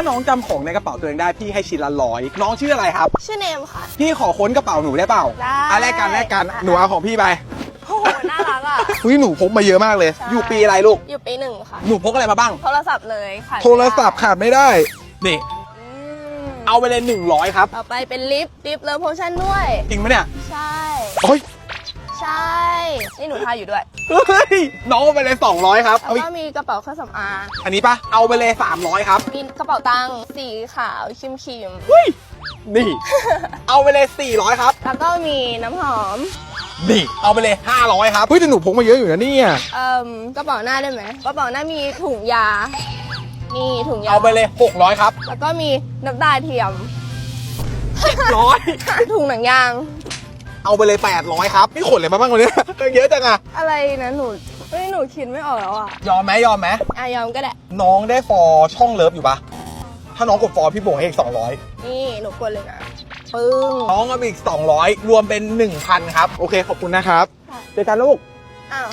าน้องจำของในกระเป๋าตัวเองได้พี่ให้ชิ้นละร้อยน้องชื่ออะไรครับ ชื่อเนมค่ะ พี่ขอค้นกระเป๋าหนูได้เปล่าได้อะแลกกันแลกกันอะ หนูเอาของพี่ไปโอ้โหน่ารักอะ อุ้ยหนูพกมาเยอะมากเลย ใช่ อยู่ปีอะไรลูก อยู่ปีหนึ่งค่ะ หนูพกอะไรมาบ้าง โทรศัพท์เลยค่ะโทรศัพท์ขาดไม่ได้ นี่ อืมเอาไปเลยหนึ่งร้อยครับ ต่อไปเป็นลิปลิปเลิฟโพชั่นด้วย จริงไหมเนี่ย ใช่ โอ้ย ใช่ นี่หนูทาอยู่ด้วย เฮ้ยน้องเอาไปเลยสองร้อยครับแล้วเอาอีกก็มีกระเป๋าเครื่องสำอางอันนี้ปะเอาไปเลยสามร้อยครับ มีกระเป๋าตังค์สีขาวครีมครีมเฮ้ย นี่ เอาไปเลยสี่ร้อยครับแล้วก็มีน้ำหอม นี่ เอาไปเลยห้าร้อยครับ เฮ้ยแต่หนูพกมาเยอะอยู่นะเนี่ย เอ่มกระเป๋าหน้าได้ไหมกระเป๋าหน้ามีถุงยานี่ถุงยา เอาไปเลยหกร้อยครับแล้วก็มีน้ำตาเทียม ร้อย ถุงหนังยาง เอาไปเลยแปดร้อยครับนี่ขนอะไรมาบ้างวันนี้ เยอะจังอะอะไรนะหนูเฮ้ยหนูคิดไม่ออกแล้วอะยอมไหมยอมไหมอายอมก็ได้น้องได้ฟอร์ช่องเลิฟอยู่ปะถ้าน้องกดฟอร์พี่โบกให้อีกสองร้อยนี่หนูกดเลยนะปึ้งน้องเอาไปอีกสองร้อยรวมเป็นหนึ่งพันครับ โอเค ขอบคุณนะครับ ค่ะ เจอกันลูก อ้าว